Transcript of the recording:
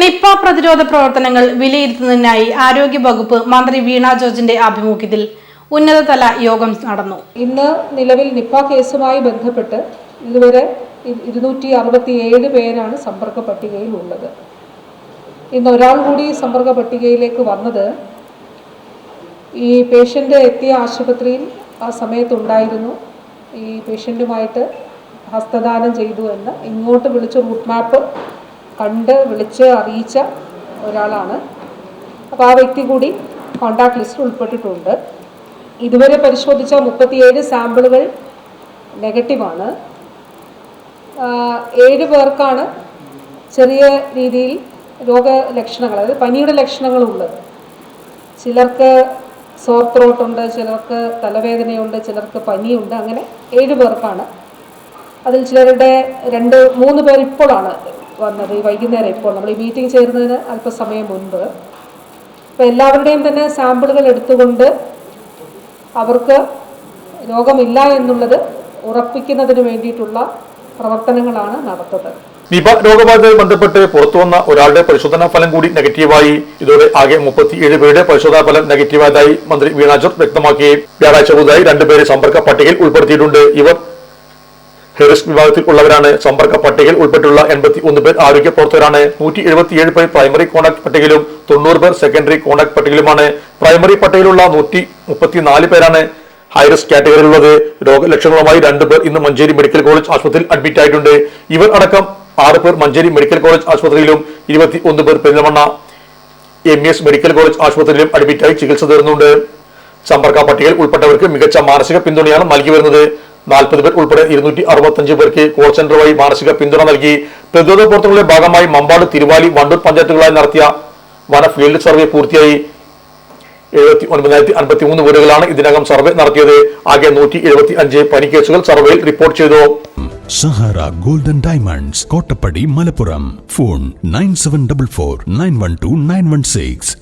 Nipah പ്രതിരോധ പ്രവർത്തനങ്ങൾ വിലയിരുത്തുന്നതിനായി ആരോഗ്യ വകുപ്പ് മന്ത്രി വീണ ജോർജിന്റെ ആഭിമുഖ്യത്തിൽ ഉന്നതതല യോഗം നടന്നു. ഇന്ന് നിലവിൽ നിപ്പ കേസുമായി ബന്ധപ്പെട്ട് ഇതുവരെ ഇരുന്നൂറ്റി അറുപത്തി ഏഴ് പേരാണ് സമ്പർക്ക പട്ടികയിൽ ഉള്ളത് ഇന്ന് ഒരാൾ കൂടി സമ്പർക്ക പട്ടികയിലേക്ക് വന്നത് ഈ പേഷ്യന്റ് എത്തിയ ആശുപത്രിയിൽ ആ സമയത്തുണ്ടായിരുന്നു. ഈ പേഷ്യന്റുമായിട്ട് ഹസ്തദാനം ചെയ്തു എന്ന് ഇങ്ങോട്ട് വിളിച്ച് റൂട്ട് മാപ്പ് കണ്ട് വിളിച്ച് അറിയിച്ച ഒരാളാണ്. അപ്പോൾ ആ വ്യക്തി കൂടി കോണ്ടാക്ട് ലിസ്റ്റിൽ ഉൾപ്പെട്ടിട്ടുണ്ട്. ഇതുവരെ പരിശോധിച്ച മുപ്പത്തിയേഴ് സാമ്പിളുകൾ നെഗറ്റീവാണ് ഏഴ് പേർക്കാണ് ചെറിയ രീതിയിൽ രോഗലക്ഷണങ്ങൾ അതായത് പനിയുടെ ലക്ഷണങ്ങളുള്ളത് ചിലർക്ക് സോർ ത്രോട്ടുണ്ട് ചിലർക്ക് തലവേദനയുണ്ട് ചിലർക്ക് പനിയുണ്ട് അങ്ങനെ ഏഴ് പേർക്കാണ്. അതിൽ ചിലരുടെ രണ്ട് മൂന്ന് പേർ ഇപ്പോഴാണ് വന്നത്. ഈ വൈകുന്നേരം ഇപ്പോൾ നമ്മൾ ഈ മീറ്റിംഗ് ചേരുന്നതിന് അല്പസമയം മുൻപ്. അപ്പോൾ എല്ലാവരുടെയും തന്നെ സാമ്പിളുകൾ എടുത്തുകൊണ്ട് അവർക്ക് രോഗമില്ല എന്നുള്ളത് ഉറപ്പിക്കുന്നതിന് വേണ്ടിയിട്ടുള്ള പ്രവർത്തനങ്ങളാണ് നടത്തുന്നത്. നിപ രോഗബാധയുമായി ബന്ധപ്പെട്ട് പുറത്തുവന്ന ഒരാളുടെ പരിശോധനാ ഫലം കൂടി നെഗറ്റീവായി. ഇതോടെ ആകെ മുപ്പത്തിയേഴ് പേരുടെ പരിശോധനാ ഫലം നെഗറ്റീവായതായി മന്ത്രി വീണ ജോർജ് വ്യക്തമാക്കി. വ്യാഴാഴ്ച പുതുതായി രണ്ടുപേരെ സമ്പർക്ക പട്ടികയിൽ ഉൾപ്പെടുത്തിയിട്ടുണ്ട്. ഇവർ ഹെറിസ്ക് വിഭാഗത്തിൽ ഉള്ളവരാണ് സമ്പർക്ക പട്ടികയിൽ ഉൾപ്പെട്ടുള്ള എൺപത്തി ഒന്ന് പേർ ആരോഗ്യ പ്രവർത്തകരാണ്. നൂറ്റി എഴുപത്തിയേഴ് പേർ പ്രൈമറി കോൺടാക്ട് പട്ടികയിലും തൊണ്ണൂറ് പേർ സെക്കൻഡറി കോൺടാക്ട് പട്ടികയിലുമാണ്. പ്രൈമറി പട്ടികയിലുള്ള നൂറ്റി മുപ്പത്തിനാല് പേരാണ് ഹൈറിസ്ക് കാറ്റഗറിയിലുള്ളത്. രോഗലക്ഷണങ്ങളുമായി രണ്ടുപേർ ഇന്ന് മഞ്ചേരി മെഡിക്കൽ കോളേജ് ആശുപത്രിയിൽ അഡ്മിറ്റ് ആയിട്ടുണ്ട്. ഇവർ അടക്കം ആറ് പേർ മഞ്ചേരി മെഡിക്കൽ കോളേജ് ആശുപത്രിയിലും ഇരുപത്തി ഒന്ന് പേർ Perinthalmanna M S medical college ആശുപത്രിയിലും അഡ്മിറ്റായി ചികിത്സ തേടുന്നുണ്ട്. സമ്പർക്ക പട്ടികയിൽ ഉൾപ്പെട്ടവർക്ക് മികച്ച മാനസിക പിന്തുണയാണ് നൽകി വരുന്നത്. നാൽപ്പത് പേർ ഉൾപ്പെടെ ഇരുന്നൂറ്റി അറുപത്തഞ്ച് പേർക്ക് കോൾ സെന്റർ വഴി മാനസിക പിന്തുണ നൽകി. പ്രതിരോധ പ്രവർത്തനങ്ങളുടെ ഭാഗമായി മമ്പാട് തിരുവാലി വണ്ടൂർ പഞ്ചായത്തുകളായി നടത്തിയ വന ഫീൽഡ് സർവേ പൂർത്തിയായി. എഴുപത്തി ഒൻപതിനായിരത്തി അൻപത്തി മൂന്ന് വീടുകളാണ് ഇതിനകം സർവേ നടത്തിയത്. ആകെ നൂറ്റി എഴുപത്തി അഞ്ച് പനിക്കേസുകൾ സർവേയിൽ റിപ്പോർട്ട് ചെയ്തു. Sahara golden diamonds Kottappadi Malappuram. Phone nine seven double four nine one two nine one six.